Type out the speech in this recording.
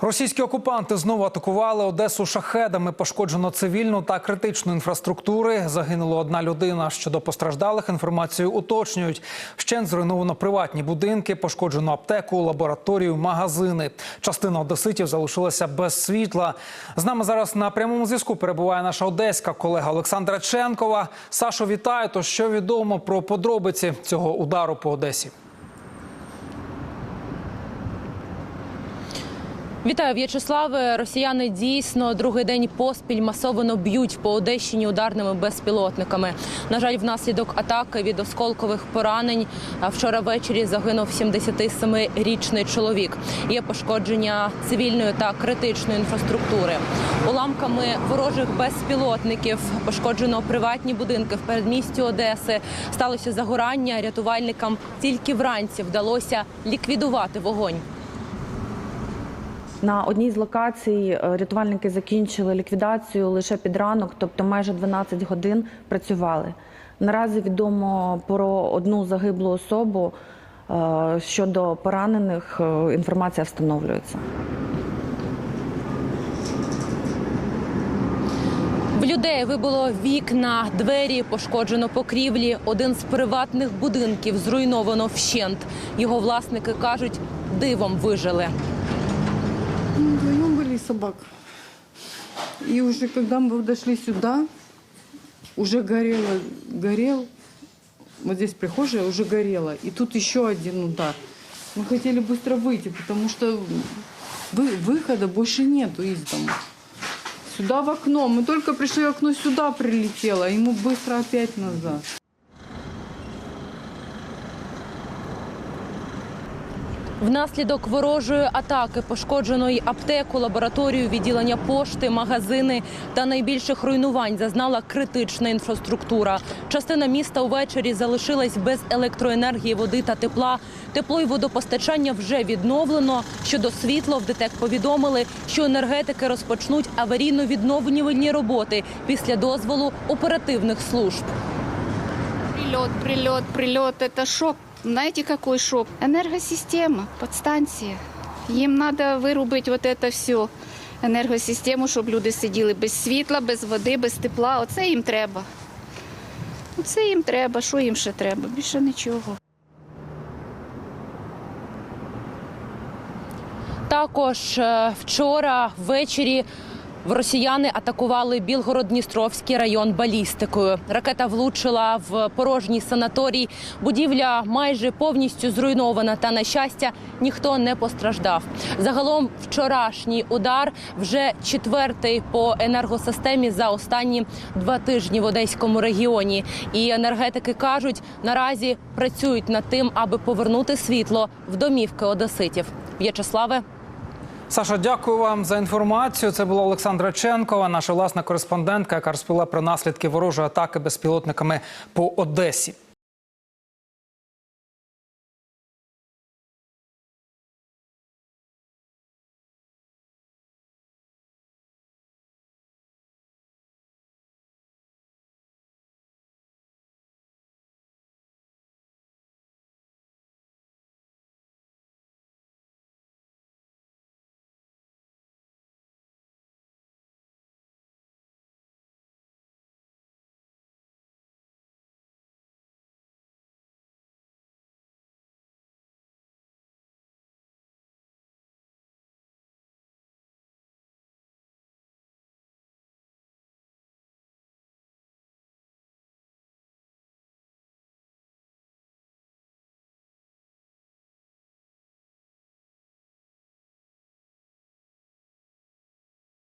Російські окупанти знову атакували Одесу шахедами. Пошкоджено цивільну та критичну інфраструктури. Загинула одна людина. Щодо постраждалих інформацію уточнюють. Вщент зруйновано приватні будинки, пошкоджено аптеку, лабораторію, магазини. Частина одеситів залишилася без світла. З нами зараз на прямому зв'язку перебуває наша одеська колега Олександра Ченкова. Сашо, вітаю. То що відомо про подробиці цього удару по Одесі? Вітаю, В'ячеславе. Росіяни дійсно другий день поспіль масово б'ють по Одещині ударними безпілотниками. На жаль, внаслідок атаки від осколкових поранень вчора ввечері загинув 77-річний чоловік. Є пошкодження цивільної та критичної інфраструктури. Уламками ворожих безпілотників пошкоджено приватні будинки в передмісті Одеси. Сталося загорання. Рятувальникам тільки вранці вдалося ліквідувати вогонь. На одній з локацій е, рятувальники закінчили ліквідацію лише під ранок, тобто майже 12 годин працювали. Наразі відомо про одну загиблу особу. Е, Щодо поранених е, інформація встановлюється. В людей вибило вікна, двері, пошкоджено покрівлі. Один з приватних будинків зруйновано вщент. Його власники кажуть, дивом вижили. Мы вдвоем были и собак. И уже когда мы дошли сюда, уже горело, горел, вот здесь прихожая уже горела. И тут еще один удар. Мы хотели быстро выйти, потому что вы- выхода больше нету из дома. Сюда в окно. Мы только пришли, окно сюда прилетело, а ему быстро опять назад. Внаслідок ворожої атаки пошкоджено й аптеку, лабораторію, відділення пошти, магазини та найбільших руйнувань зазнала критична інфраструктура. Частина міста увечері залишилась без електроенергії, води та тепла. Тепло й водопостачання вже відновлено. Щодо світла в ДТЕК повідомили, що енергетики розпочнуть аварійно-відновлювальні роботи після дозволу оперативних служб. Прилет, прилет, прилет – это шок. Знаете, какой шок? Энергосистема, подстанція. Їм треба вирубити вот это все, енергосистему, щоб люди сиділи без світла, без води, без тепла. Оце їм треба. Оце їм треба. Що їм ще треба? Більше нічого. Також е, вчора ввечері росіяни атакували Білгород-Дністровський район балістикою. Ракета влучила в порожній санаторій. Будівля майже повністю зруйнована. Та на щастя ніхто не постраждав. Загалом вчорашній удар вже четвертий по енергосистемі за останні два тижні в одеському регіоні. І енергетики кажуть, наразі працюють над тим, аби повернути світло в домівки одеситів. В'ячеславе. Саша, дякую вам за інформацію. Це була Олександра Ченкова, наша власна кореспондентка, яка розповіла про наслідки ворожої атаки безпілотниками по Одесі.